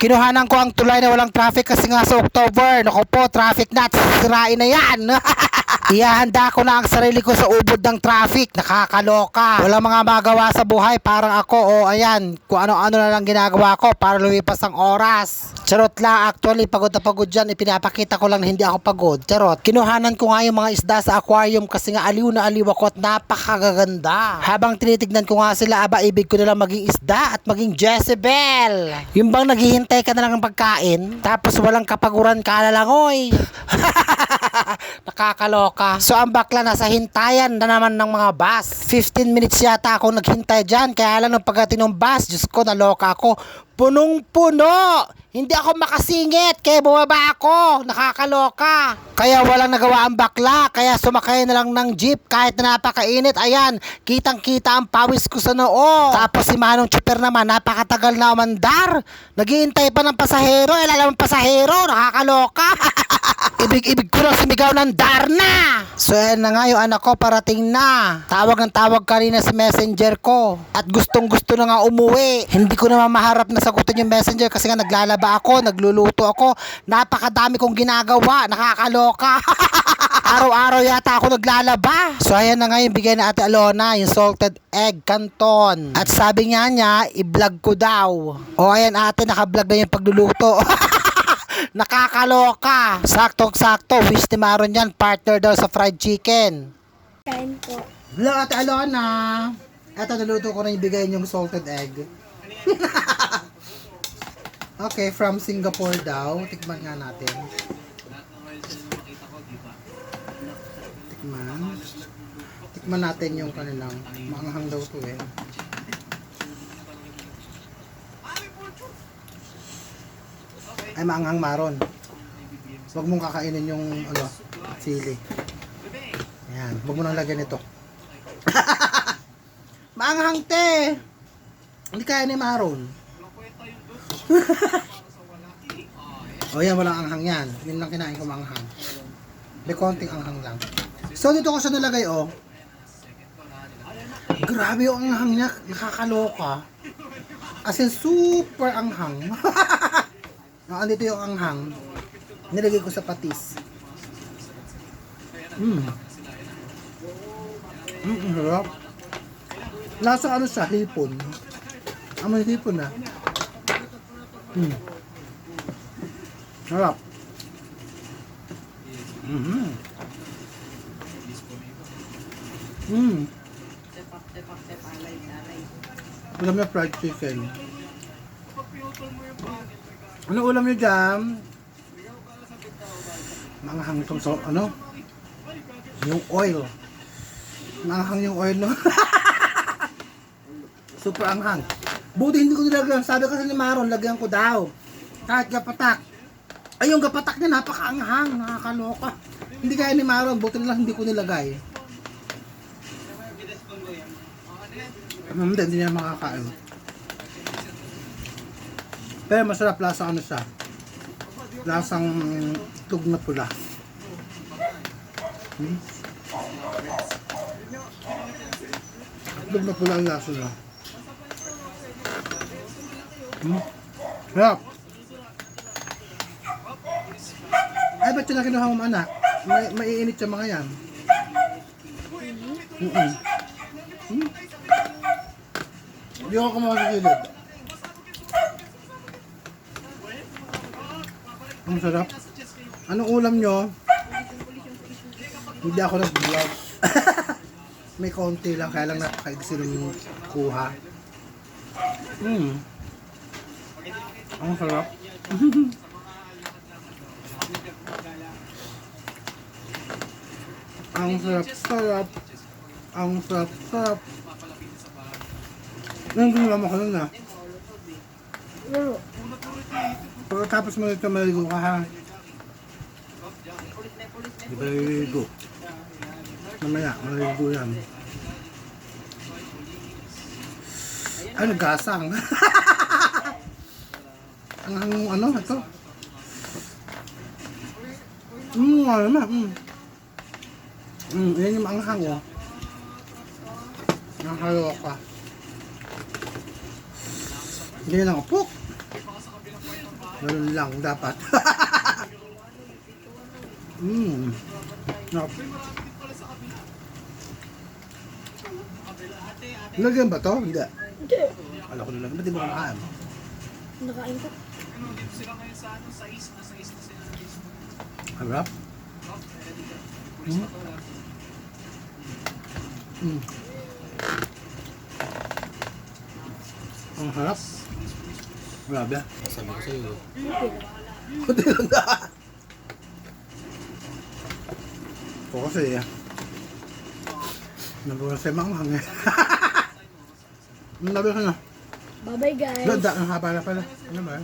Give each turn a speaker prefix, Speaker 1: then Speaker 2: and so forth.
Speaker 1: Kinuhanan ko ang tulay na walang traffic kasi nga sa October. Naku po, traffic na. at Sisirain na yan. Ihahanda ko na ang sarili ko sa ubod ng traffic. Nakakaloka. Walang mga magawa sa buhay. Parang ako, o oh, ayan, kung ano-ano na lang ginagawa ko para lumipas ang oras. Charot lang, actually, pagod na pagod dyan. Ipinapakita ko lang hindi ako pagod. Charot. Kinuhanan ko nga yung mga isda sa aquarium kasi nga aliw na aliw ako at napakagaganda. Habang tinitignan ko nga sila, aba, ibig ko na lang maging isda at maging Jezebel. Yung bang naghihintay ka na lang ng pagkain, tapos walang kapaguran ka na lang, oy. Nakakaloka. So ang bakla nasa hintayan na naman ng mga bus. 15 minutes yata ako naghintay dyan. Kaya lang nung pagdating ng bus, Diyos ko, naloka ako. Punong-puno! Hindi ako makasingit, kaya bumaba ako. Nakakaloka. Kaya walang nagawa ang bakla, kaya sumakay na lang ng jeep kahit na napakainit. Ayan, kitang-kita ang pawis ko sa noo. Tapos si Manong Chipper naman, napakatagal na umandar. Naghihintay pa ng pasahero, eh lalang pasahero, nakakaloka. Ibig-ibig ko lang sumigaw ng Darna! So ayan na nga yung anak ko parating na. Tawag ng tawag kanina sa messenger ko. At gustong gusto na nga umuwi. Hindi ko naman maharap na sagutin yung messenger kasi nga naglalaba ako, nagluluto ako. Napakadami kong ginagawa. Nakakaloka. Araw-araw yata ako naglalaba. So ayan na nga yung bigay na ate Alona, yung salted egg canton. At sabi nga niya, i-vlog ko daw. O ayan ate, naka-vlog na yung pagluluto. Nakakaloka. Saktong-sakto. Wish ni Maron yan. Partner daw sa fried chicken.
Speaker 2: Kain po.
Speaker 1: Hello, Ate Alona. Eto, naluto ko na yung bigay yung salted egg. okay, from Singapore daw. Tikman nga natin. Tikman. Tikman natin yung kanilang maanghang daw to eh. Ay, maanghang maron. Huwag mong kakainin yung ano, sili. Ayan, huwag mo nang lagyan ito. Maanghang te! Hindi kaya ni Maron. o yan, walang anghang yan. Yun lang kinain ko maanghang. May konting anghang lang. So, dito ko siya nilagay, oh. Grabe yung anghang niya. Nakakaloka. As in, super anghang. Ah, andito yung anghang. Nilagay ko sa patis. Mm. Mm, ang sarap. Lasa ano siya, hipon. Amoy hipon na. Mm. Sarap. Mm-hmm. Mm. Alam na fried chicken. Ano ulam niyo dyan? Manghang itong so, ano? Yung oil. Manghang yung oil, no? Super anghang. Buti hindi ko nilagyan. Sabi kasi ni Maron, lagyan ko daw. Kahit gapatak. Ay, yung gapatak niya napakaanghang. Nakakaloka. Hindi kaya ni Maron. Buti na lang hindi ko nilagay. Hindi, hindi niya makakain. Pero masarap lasa ano siya. Lasang tug na pula. Hmm? Tug na pula ang lasa niya. Hmm? Sarap. Ay, ba't na kinuha mo anak? May, maiinit yung mga yan. Mm-mm. Hmm? Hindi ako kumawa sa gilid. Ang sarap. Anong ulam nyo? Hindi ako nag-vlog. May konti lang, kaya lang napakaigsi ng kuha. Mm. Ang sarap. Ang sarap, sarap. Ang sarap, sarap. Nang ginawa mo ko nun ah.
Speaker 2: Laro.
Speaker 1: Pagkatapos mo ito maligo ka ha. Di ba naliligo? Mamaya, maliligo yan. Ano, gasang. ang ang ano, ito. Mm, ano na, mm. Mm, yan yung anghang, oh. Nakakaloka ka. Ganyan lang, puk!
Speaker 3: Ganun lang dapat. Mmm. No. Lagyan ba to? Hindi.
Speaker 2: Hindi.
Speaker 3: Alam ko na lang. Ba't di mo kumakain?
Speaker 2: Nakain ko.
Speaker 3: Harap? Mm. Mm. Ang harap. Grabe.
Speaker 4: Sabi ko sa'yo,
Speaker 3: Kunti lang na. Ito kasi, nabuha sa mga hangin. Ang labi ka na.
Speaker 2: Bye-bye guys.
Speaker 3: Ganda, ang haba na pala. Ano ba?